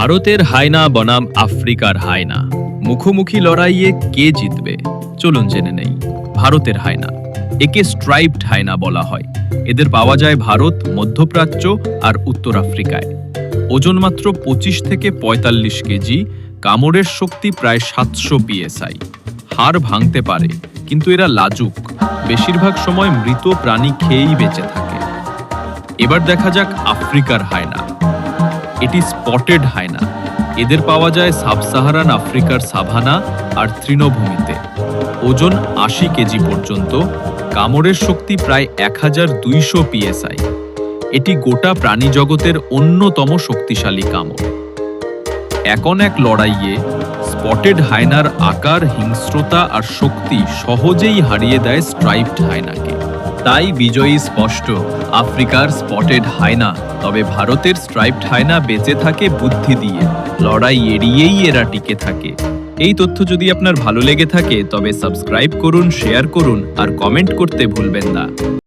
ভারতের হায়না বনাম আফ্রিকার হায়না। মুখোমুখি লড়াইয়ে কে জিতবে? চলুন জেনে নেই। ভারতের হায়না। একে স্ট্রাইপড হায়না বলা হয়। এদের পাওয়া যায় ভারত, মধ্যপ্রাচ্য আর উত্তর আফ্রিকায়। ওজন মাত্র পঁচিশ থেকে পঁয়তাল্লিশ কেজি, কামড়ের শক্তি প্রায় সাতশো পিএসআই। হাড় ভাঙতে পারে, কিন্তু এরা লাজুক। বেশিরভাগ সময় মৃত প্রাণী খেয়েই বেঁচে থাকে। এবার দেখা যাক আফ্রিকার হায়না। এটি স্পটেড হায়না। এদের পাওয়া যায় সাব সাহারান আফ্রিকার সাভানা আর তৃণভূমিতে। ওজন আশি কেজি পর্যন্ত, কামড়ের শক্তি প্রায় এক হাজার দুইশো পিএসআই। এটি গোটা প্রাণী জগতের অন্যতম শক্তিশালী কামড়। এখন এক লড়াইয়ে স্পটেড হায়নার আকার, হিংস্রতা আর শক্তি সহজেই হারিয়ে দেয় স্ট্রাইপড হায়নাকে। তাই বিজয়ী স্পষ্ট। আফ্রিকার স্পটেড হায়না, তবে ভারতের স্ট্রাইপড হায়না বেঁচে থাকে বুদ্ধি দিয়ে। লড়াই এড়িয়েই এরা টিকে থাকে। এই তথ্য যদি আপনার ভালো লেগে থাকে, তবে সাবস্ক্রাইব করুন, শেয়ার করুন, আর কমেন্ট করতে ভুলবেন না।